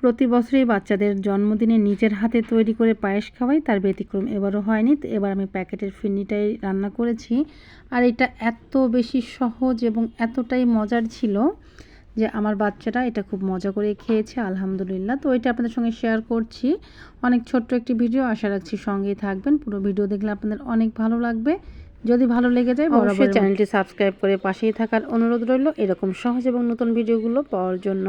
প্রতি বছরই বাচ্চাদের জন্মদিনে নিজের হাতে তৈরি করে পায়েস খাওয়াই তার ব্যতিক্রম। এবারও হয়নি, তো এবার আমি প্যাকেটের ফিরনিটাই রান্না করেছি। আর এটা এত বেশি সহজ এবং এতটাই মজার ছিল যে আমার বাচ্চাটা এটা খুব মজা করে খেয়েছে, আলহামদুলিল্লাহ। তো এটা আপনাদের সঙ্গে শেয়ার করছি। অনেক ছোট্ট একটি ভিডিও, আশা রাখছি সঙ্গেই থাকবেন। পুরো ভিডিও দেখলে আপনাদের অনেক ভালো লাগবে। যদি ভালো লেগে যায় অবশ্যই চ্যানেলটি সাবস্ক্রাইব করে পাশেই থাকার অনুরোধ রইল। এরকম সহজ এবং নতুন ভিডিওগুলো পাওয়ার জন্য।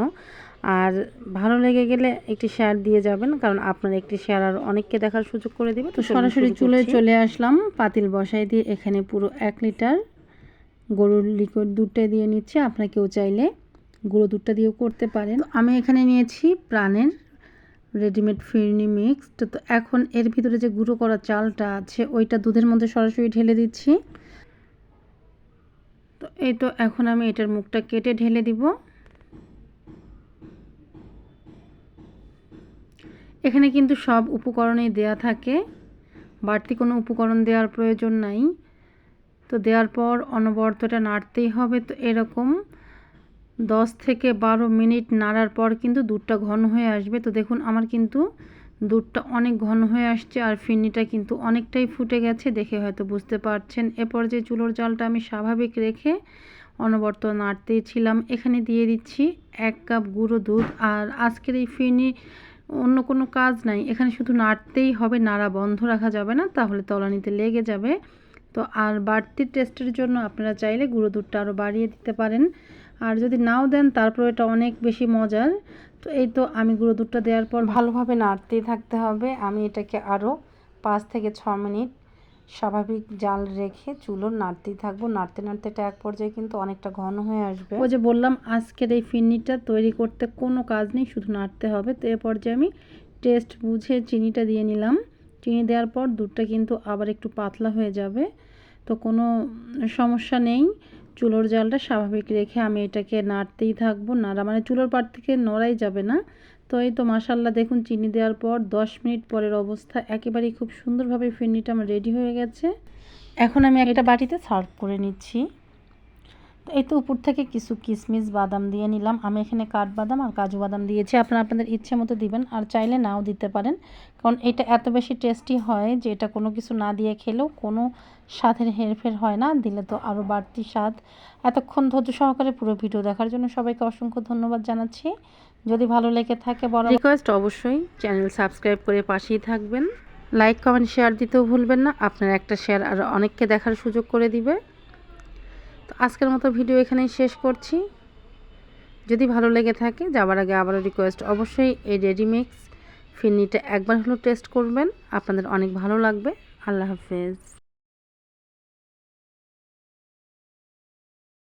আর ভালো লেগে গেলে একটি শেয়ার দিয়ে যাবেন কারণ আপনার একটি শেয়ার আর অনেককে দেখার সুযোগ করে দিবে তো সরাসরি চুলে চলে আসলাম পাতিল বসাই দিয়ে এখানে পুরো এক লিটার গরুর লিকুইড দুধটা দিয়ে নিচ্ছে আপনারা কেউ চাইলে গুঁড়ো দুধটা দিয়েও করতে পারেন। আমি এখানে নিয়েছি প্রাণের রেডিমেড ফিরনি মিক্স তো এখন এর ভিতরে যে গুঁড়ো করা চালটা আছে ওইটা দুধের মধ্যে সরাসরি ঢেলে দিচ্ছি। তো এই তো এখন আমি এটার মুখটা কেটে ঢেলে দিব। এখানে কিন্তু সব উপকরণেই দেয়া থাকে। বাড়তি কোনো উপকরণ দেওয়ার প্রয়োজন নাই। তো দেওয়ার পর অনবর্তটা নাড়তেই হবে। তো এরকম দশ থেকে বারো মিনিট নাড়ার পর কিন্তু দুধটা ঘন হয়ে আসবে। তো দেখুন, আমার কিন্তু দুধটা অনেক ঘন হয়ে আসছে আর ফিরনিটা কিন্তু অনেকটাই ফুটে গেছে। দেখে হয়তো বুঝতে পারছেন। এরপর যে চুলোর জলটা আমি স্বাভাবিক রেখে অনবর্ত নাড়তেই ছিলাম এখানে দিয়ে দিচ্ছি এক কাপ গুঁড়ো দুধ। আর আজকের এই ফিরনি অন্য কোনো কাজ নাই। এখানে শুধু নাড়তেই হবে, নাড়া বন্ধ রাখা যাবে না, তাহলে তলানিতে লেগে যাবে। তো আর বাড়তি টেস্টের জন্য আপনারা চাইলে গুঁড়ো দুধটা আরও বাড়িয়ে দিতে পারেন। আর যদি নাও দেন তারপর এটা অনেক বেশি মজার। তো এই তো আমি গুঁড়ো দুধটা দেওয়ার পর ভালোভাবে নাড়তেই থাকতে হবে। আমি এটাকে আরও পাঁচ থেকে ছ মিনিট স্বাভাবিক জাল রেখে চুলো নাড়তেই থাকব। নাড়তে নাড়তে এটা এক পর্যায়ে কিন্তু অনেকটা ঘন হয়ে আসবে। ও যে বললাম, আজকের এই ফিরনিটা তৈরি করতে কোনো কাজ নেই, শুধু নাড়তে হবে। তো এ পর্যায়ে আমি টেস্ট বুঝে চিনিটা দিয়ে নিলাম। চিনি দেওয়ার পর দুধটা কিন্তু আবার একটু পাতলা হয়ে যাবে। তো কোনো সমস্যা নেই। চুলোর জালটা স্বাভাবিক রেখে আমি এটাকে নাড়তেই থাকব। নাড়া মানে চুলোর পার থেকে নড়াই যাবে না। তো এই তো মাসাল্লাহ দেখুন চিনি দেওয়ার পর দশ মিনিট পরের অবস্থা। একেবারেই খুব সুন্দরভাবে ফিরনিটা আমার রেডি হয়ে গেছে। এখন আমি একটা বাটিতে সার্ভ করে নিচ্ছি। এই তো উপর থেকে কিছু কিশমিশ বাদাম দিয়ে নিলাম। আমি এখানে কাঠবাদাম আর কাজু বাদাম দিয়েছি। আপনারা আপনাদের ইচ্ছে মতো দিবেন আর চাইলে নাও দিতে পারেন। কারণ এটা এত বেশি টেস্টি হয় যে এটা কোনো কিছু না দিয়ে খেলেও কোনো স্বাদের হেরফের হয় না। দিলে তো আরও বাড়তি স্বাদ। এতক্ষণ ধৈর্য সহকারে পুরো ভিডিও দেখার জন্য সবাইকে অসংখ্য ধন্যবাদ জানাচ্ছি। যদি ভালো লেগে থাকে বড় রিকোয়েস্ট অবশ্যই চ্যানেল সাবস্ক্রাইব করে পাশেই থাকবেন। লাইক কমেন্ট শেয়ার দিতেও ভুলবেন না। আপনার একটা শেয়ার আর অনেককে দেখার সুযোগ করে দিবে। আজকের মতো ভিডিও এখানেই শেষ করছি। যদি ভালো লেগে থাকে, যাবার আগে আবারও রিকোয়েস্ট অবশ্যই এই রেডিমিক্স ফিরনিটা একবার হলেও টেস্ট করবেন। আপনাদের অনেক ভালো লাগবে। আল্লাহ হাফেজ।